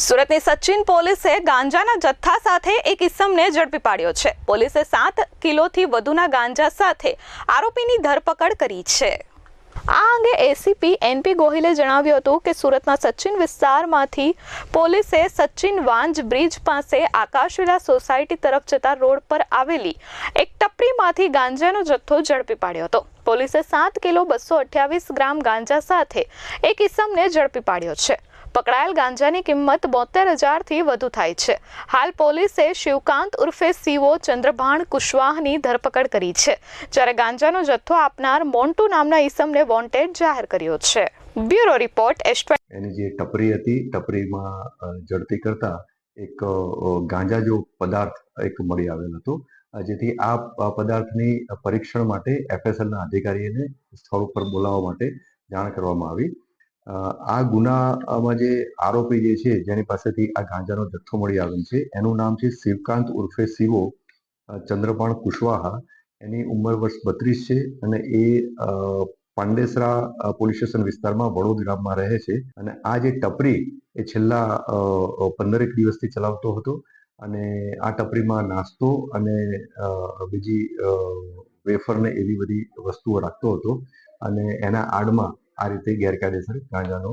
સુરતની સચિન પોલીસે ગાંજાના જથ્થા સાથે એક ઇસમને ઝડપી પાડ્યો છે. પોલીસે સાત કિલોથી વધુના ગાંજા સાથે આરોપીની ધરપકડ કરી છે. આ અંગે એસીપી એનપી ગોહિલે જણાવ્યું હતું કે સુરતના સચિન વિસ્તારમાંથી પોલીસે સચિન વાંજ બ્રિજ પાસે આકાશવિલા સોસાયટી તરફ જતા રોડ પર આવેલી એક ટપરીમાંથી ગાંજાનો જથ્થો ઝડપી પાડ્યો હતો. પોલીસે સાત કિલો બસો અઠ્યાવીસ ગ્રામ ગાંજા સાથે એક ઇસમને ઝડપી પાડ્યો છે. પકડાયેલ ગાંજાની કિંમત બોતેર હજારથી વધુ થાય છે. હાલ પોલીસે શિવકાંત ઉર્ફે સીઓ ચંદ્રભાણ કુશવાહની ધરપકડ કરી છે, જ્યારે ગાંજાનો જથ્થો આપનાર મોન્ટુ નામના ઈસમને વોન્ટેડ જાહેર કર્યો છે. બ્યુરો રિપોર્ટ એની જે ટપરી હતી, ટપરીમાં ઝડપી કરતા એક ગાંજા જેવો પદાર્થ એક મળી આવેલ હતો. જેથી આ પદાર્થની પરીક્ષણ માટે એફએસએલના અધિકારીને સ્થળ ઉપર બોલાવવા માટે જાણ કરવામાં આવી. આ ગુનામાં જે આરોપી જે છે, જેની પાસેથી આ ગાંજાનો જથ્થો મળી આવેલ છે, એનું નામ છે શિવકાંત ઉર્ફે શિવો ચંદ્રપાણ કુશવાહા. એની ઉંમર વર્ષ બત્રીસ છે અને એ પાંડેસરા પોલીસ સ્ટેશન વિસ્તારમાં વડોદ ગામમાં રહે છે. અને આ જે ટપરી એ છેલ્લા પંદરેક દિવસથી ચલાવતો હતો. અને આ ટપરીમાં નાસ્તો અને બીજી વેફરને એવી બધી વસ્તુઓ રાખતો હતો. અને એના આડમાં આ રીતે ગેરકાયદેસર ગાંજાનો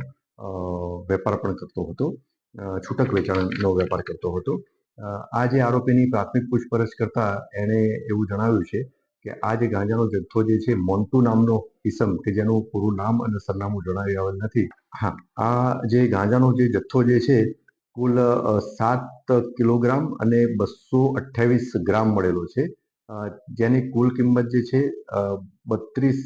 વેપાર પણ કરતો હતો. છૂટક વેચાણનો વેપાર કરતો હતો. આ જે આરોપીની પ્રાથમિક પૂછપરછ કરતા એણે એવું જણાવ્યું છે કે આ જે ગાંજાનો જથ્થો જે છે, મોન્ટુ નામનો ઇસમ કે જેનું પૂરું નામ અને સરનામું જણાવી આવેલ નથી. હા, આ જે ગાંજાનો જે જથ્થો જે છે કુલ સાત કિલોગ્રામ અને બસો અઠ્યાવીસ ગ્રામ મળેલો છે. જેની કુલ કિંમત જે છે બત્રીસ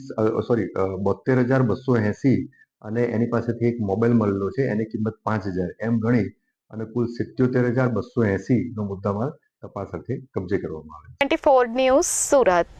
સોરી બોતેર હજાર બસો એંસી અને એની પાસેથી એક મોબાઈલ મળેલો છે. એની કિંમત પાંચ હજાર. એમ ગણી અને કુલ સિત્યોતેર હજાર બસો એંસીનો મુદ્દામાલ તપાસ અર્થે કબજે કરવામાં આવે ટ્વેન્ટી ફોર ન્યૂઝ સુરત.